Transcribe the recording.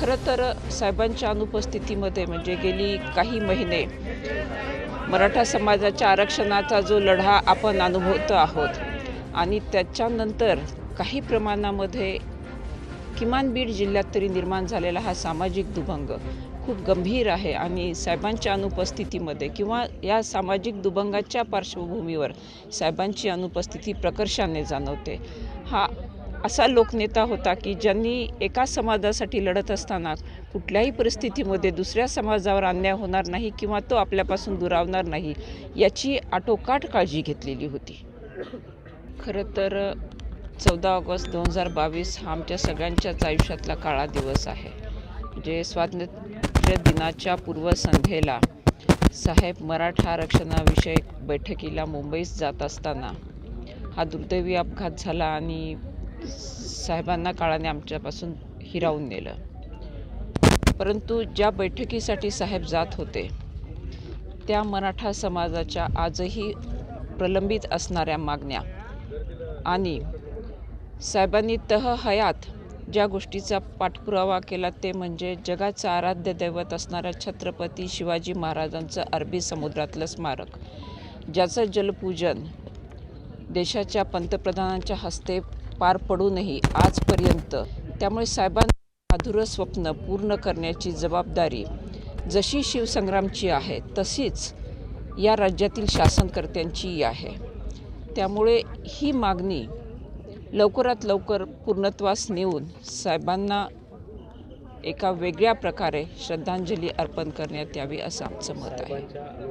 खरं तर साहेबांच्या अनुपस्थितीमध्ये म्हणजे गेली काही महिने मराठा समाजाच्या आरक्षणाचा जो लढा आपण अनुभवतो आहोत आणि त्याच्यानंतर काही प्रमाणामध्ये किमान बीड जिल्ह्यात तरी निर्माण झालेला हा सामाजिक दुभंग खूप गंभीर आहे आणि साहेबांच्या अनुपस्थितीमध्ये किंवा या सामाजिक दुभंगाच्या पार्श्वभूमीवर साहेबांची अनुपस्थिती प्रकर्षाने जाणवते. असा लोकनेता होता की ज्यांनी एका समाजासाठी लढत असताना कुठल्याही परिस्थितीमध्ये दुसऱ्या समाजावर अन्याय होणार नाही किंवा तो आपल्यापासून दुरावणार नाही याची आटोकाट काळजी घेतलेली होती. खरं तर चौदा ऑगस्ट दोन हजार बावीस हा आमच्या सगळ्यांच्याच आयुष्यातला काळा दिवस आहे. म्हणजे स्वातंत्र्य दिनाच्या पूर्वसंध्येला साहेब मराठा आरक्षणाविषयक बैठकीला मुंबईस जात असताना हा दुर्दैवी अपघात झाला आणि साहेबांना काळाने आमच्यापासून हिरावून नेलं. परंतु ज्या बैठकीसाठी साहेब जात होते त्या मराठा समाजाच्या आजही प्रलंबित असणाऱ्या मागण्या आणि साहेबांनी तह हयात ज्या गोष्टीचा पाठपुरावा केला ते म्हणजे जगाचं आराध्य दैवत असणाऱ्या छत्रपती शिवाजी महाराजांचं अरबी समुद्रातलं स्मारक ज्याचं जलपूजन देशाच्या पंतप्रधानांच्या हस्ते पार पडूनही आजपर्यंत त्यामुळे साहेबांचं माधुरं स्वप्न पूर्ण करण्याची जबाबदारी जशी शिवसंग्रामची आहे तशीच या राज्यातील शासनकर्त्यांचीही आहे. त्यामुळे ही मागणी लवकरात लवकर पूर्णत्वास नेऊन साहेबांना एका वेगळ्या प्रकारे श्रद्धांजली अर्पण करण्यात यावी असं आमचं मत आहे.